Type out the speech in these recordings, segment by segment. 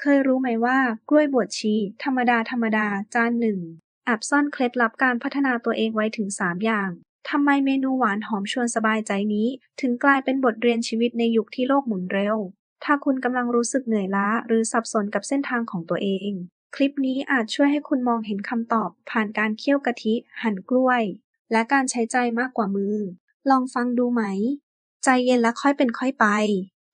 เคยรู้ไหมว่ากล้วยบวชชี ธรรมดาธรรมดาจานหนึ่งแอบซ่อนเคล็ดลับการพัฒนาตัวเองไว้ถึง 3 อย่างทำไมเมนูหวานหอมชวนสบายใจนี้ ถึงกลายเป็นบทเรียนชีวิตในยุคที่โลกหมุนเร็ว ถ้าคุณกำลังรู้สึกเหนื่อยล้า หรือสับสนกับเส้นทางของตัวเอง คลิปนี้อาจช่วยให้คุณมองเห็นคำตอบ ผ่านการเคี่ยวกะทิ หั่นกล้วย และการใช้ใจมากกว่ามือ ลองฟังดูไหม ใจเย็นและค่อยเป็นค่อยไป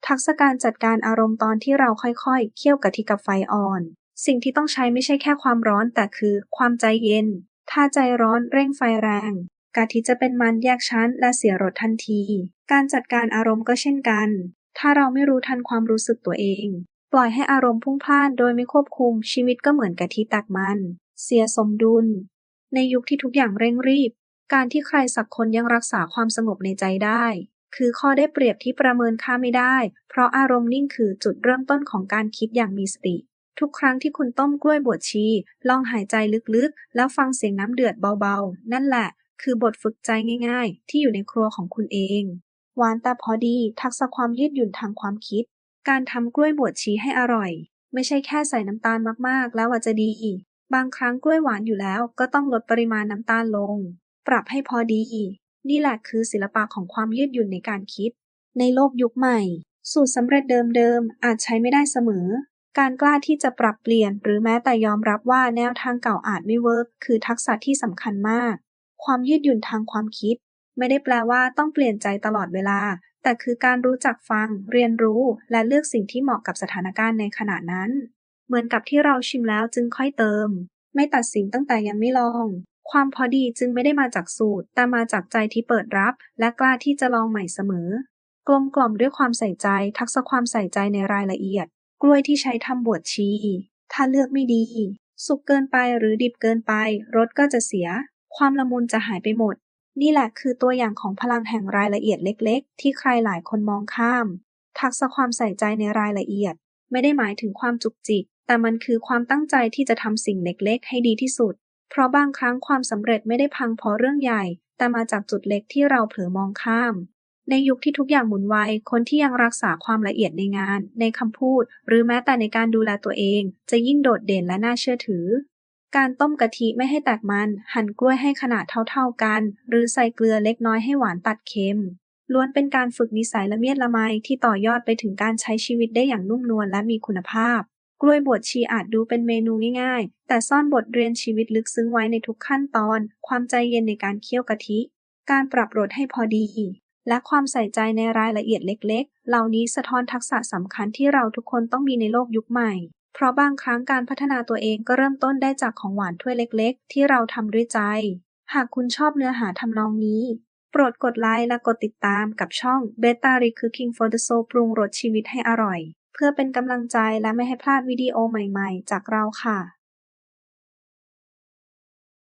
ทักษะการจัดการอารมณ์ตอนที่เราค่อย ๆ เคี่ยวกะทิกับไฟอ่อน สิ่งที่ต้องใช้ไม่ใช่แค่ความร้อนแต่คือ ความใจเย็น ถ้าใจร้อนเร่งไฟแรงกะทิจะเป็นมันแยกชั้นและเสียรสทันที การจัดการอารมณ์ก็เช่นกัน ถ้าเราไม่รู้ทันความรู้สึกตัวเอง ปล่อยให้อารมณ์พุ่งพล่านโดยไม่ควบคุมชีวิตก็เหมือนกะทิตักมัน เสียสมดุล ในยุคที่ทุกอย่างเร่งรีบ การที่ใครสักคนยังรักษาความสงบในใจได้ คือข้อได้เปรียบที่ประเมินค่าไม่ได้ เพราะอารมณ์นิ่งคือจุดเริ่มต้นของการคิดอย่างมีสติ ทุกครั้งที่คุณต้มกล้วยบวชชี ลองหายใจลึกๆ แล้วฟังเสียงน้ำเดือดเบาๆ นั่นแหละ คือบทฝึกใจง่ายๆ ที่อยู่ในครัวของคุณเอง หวานแต่พอดี ทักษะความยืดหยุ่นทางความคิด การทำกล้วยบวชชีให้อร่อย ไม่ใช่แค่ใส่น้ำตาลมากๆ แล้วว่าจะดีอีก บางครั้งกล้วยหวานอยู่แล้ว ก็ต้องลดปริมาณน้ำตาลลง ปรับให้พอดี นี่แหละคือศิลปะของความยืดหยุ่นในการคิด ในโลกยุคใหม่ สูตรสำเร็จเดิมๆอาจใช้ไม่ได้เสมอ การกล้าที่จะปรับเปลี่ยน หรือแม้แต่ยอมรับว่าแนวทางเก่าอาจไม่เวิร์กคือทักษะที่สำคัญมาก ความยืดหยุ่นทางความคิด ไม่ได้แปลว่าต้องเปลี่ยนใจตลอดเวลา แต่คือการรู้จักฟัง เรียนรู้ และเลือกสิ่งที่เหมาะกับสถานการณ์ในขณะนั้น เหมือนกับที่เราชิมแล้วจึงค่อยเติม ไม่ตัดสินตั้งแต่ยังไม่ลอง ความพอดีจึงไม่ได้มาจากสูตร แต่มาจากใจที่เปิดรับ และกล้าที่จะลองใหม่เสมอ กลมกล่อมด้วยความใส่ใจ ทักษะความใส่ใจในรายละเอียด กล้วยที่ใช้ทำบวชชี ถ้าเลือกไม่ดี สุกเกินไปหรือดิบเกินไป รสก็จะเสีย ความละมุนจะหายไปหมด นี่แหละคือตัวอย่างของพลังแห่งรายละเอียดเล็ก ๆ ที่ใครหลายคนมองข้าม ทักษะความใส่ใจในรายละเอียด ไม่ได้หมายถึงความจุกจิก แต่มันคือความตั้งใจที่จะทำสิ่งเล็ก ๆ ให้ดีที่สุด เพราะบางครั้งความสำเร็จไม่ได้พังเพราะเรื่องใหญ่ แต่มาจากจุดเล็กที่เราเผลอมองข้าม ในยุคที่ทุกอย่างหมุนไว คนที่ยังรักษาความละเอียดในงาน ในคำพูด หรือแม้แต่ในการดูแลตัวเอง จะยิ่งโดดเด่นและน่าเชื่อถือ การต้มกะทิไม่ให้แตกมัน หั่นกล้วยให้ขนาดเท่าๆกัน หรือใส่เกลือเล็กน้อยให้หวานตัดเค็มล้วนเป็นการฝึกนิสัยละเมียดละไมที่ต่อยอดไปถึงการใช้ชีวิตได้อย่างนุ่มนวลและมีคุณภาพ ล้วยบวชชีอาจดูเป็นเมนูง่ายๆ แต่ซ่อนบทเรียนชีวิตลึกซึ้งไว้ในทุกขั้นตอน ความใจเย็นในการเคี่ยวกะทิ การปรับรสให้พอดี และความใส่ใจในรายละเอียดเล็ก ๆ เหล่านี้สะท้อนทักษะสำคัญที่เราทุกคนต้องมีในโลกยุคใหม่ เพราะบางครั้งการพัฒนาตัวเองก็เริ่มต้นได้จากของหวานถ้วยเล็ก ๆ ที่เราทำด้วยใจ หากคุณชอบเนื้อหาทำนองนี้โปรดกดไลค์และกดติดตามกับช่อง Beta r e Cooking for the Soul ปรุงรสชีวิตให้อร่อย เพื่อเป็นกำลังใจและไม่ให้พลาดวิดีโอใหม่ ๆ จากเราค่ะ